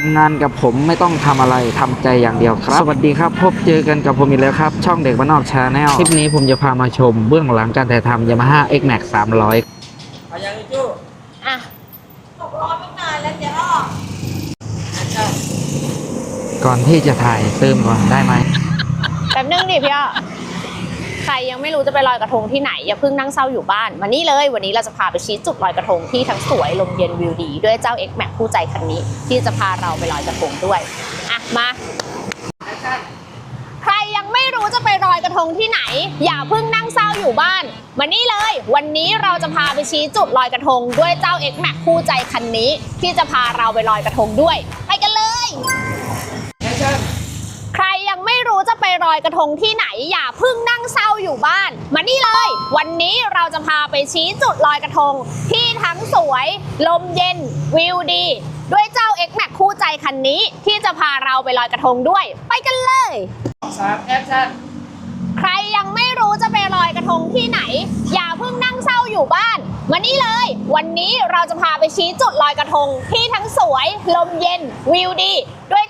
ทำงานกับผมไม่ต้องทำอะไรทำใจอย่างเดียวครับ สวัสดีครับ พบเจอกันกับผมอีกแล้วครับ ช่องเด็กบ้านนอกชาแนลคลิปนี้ผมจะพามาชมเบื้องหลังการถ่ายทำ Yamaha X Max 300เอายังอีจู้อะตกร้อนตั้งนานแล้วเจ๊อ้อแอคชั่นก่อนที่จะถ่ายเติมก่อนได้ไหมแป๊บนึงดิพี่อ้อใค รยังไม่รู้จะไปลอยกระทงที่ไหนอย่าเพิ่งนั่งเศร้าอยู่บ้านมานี่เลยวันนี้เราจะพาไปชี้จุดลอยกระทงที่ทั้งสวยลมเย็นวิวดี ด้วยเจ้า X Max คู่ใจคันนี้ ที่จะพาเราไปลอยกระทงด้วยอะมาใครยังไม่รู้จะไปลอยกระทงที่ไหน อย่าเพิ่งนั่งเศร้าอยู่บ้านมานี่เลย วันนี้เราจะพาไปชี้จุดลอยกระทง ด้วยเจ้า X Max คู่ใจคันนี้ ที่จะพาเราไปลอยกระทงด้วยไป อยกระทงที่ไหนอย่าเพิ่งนั่งเศร้าอยู่บ้าน มานี่เลย วันนี้เราจะพาไปชี้จุดลอยกระทง ที่ทั้งสวย ลมเย็น วิวดี ด้วยเจ้า X Max คู่ใจคันนี้ที่จะพาเราไปลอยกระทงด้วย ไปกันเลยสามแอคชั่นใครยังไม่รู้จะไปลอยกระทงที่ไหน อย่าเพิ่งนั่งเศร้าอยู่บ้าน มานี่เลย วันนี้เราจะพาไปชี้จุดลอยกระทงที่ทั้งสวย ลมเย็น วิวดี ด้วยเจ้า X Max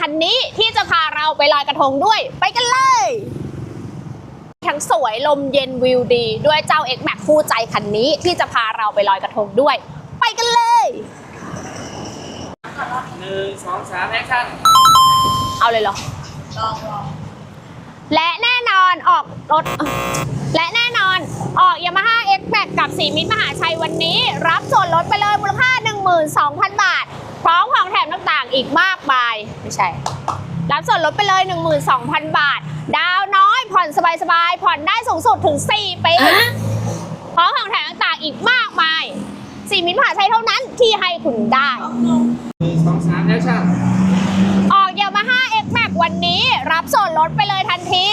คู่ใจคันนี้ที่จะพาเราไปลอยกระทงด้วย ไปกันเลย ทั้งสวยลมเย็นวิวดี ด้วยเจ้า X Max คู่ใจคันนี้ที่จะพาเราไปลอยกระทงด้วย ไปกันเลยหนึ่งสองสามแอคชั่นเอาเลยเหรอลองลองและแน่นอนออกรถ และแน่นอนออก Yamaha X Max กับสีมิตรมหาชัยวันนี้ รับส่วนลดไปเลยมูลค่า 12,000 บาท พร้อมของแถมต่างๆ อีกมากมาย ไม่ใช่ รับส่วนลดไปเลย 12,000 บาท ดาวน้อย ผ่อนสบายๆ ผ่อนได้สูงสุดถึง 4 ปีพร้อมของแถมต่างๆ อีกมากมาย สีมิตรมหาชัยเท่านั้นที่ให้คุณได้หนึ่งสองสามแอคชั่นออก Yamaha X Max วันนี้รับส่วนลดไปเลยทันที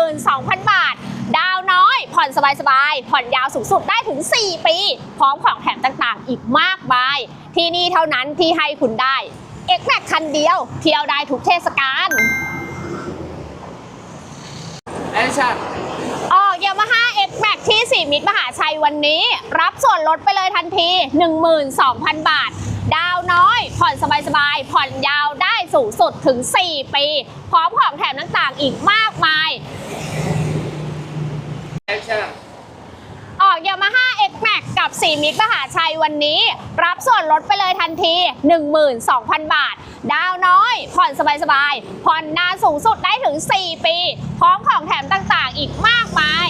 12,000 บาท ดาวน้อย ผ่อนสบายๆ ผ่อนยาวสูงสุดได้ถึง 4 ปี พร้อมของแถมต่างๆ อีกมากมาย ที่นี่เท่านั้นที่ให้คุณได้ X Max คันเดียว เที่ยวได้ทุกเทศกาลแอคชั่นออก Yamaha X Max ที่สีมิตรมหาชัยวันนี้ รับส่วนลดไปเลยทันที 12,000 บาท ดาวน้อย ผ่อนสบายๆ ผ่อนยาวได้สูงสุดถึง 4 ปี พร้อมของแถมต่างๆ อีกมากมายแ4 มิกมหาชัยวันนี้ รับส่วนลดไปเลยทันที 12,000 บาท ดาวน้อย ผ่อนสบายๆผ่อนนานสูงสุดได้ถึง 4 ปี พร้อมของแถมต่างๆ อีกมากมาย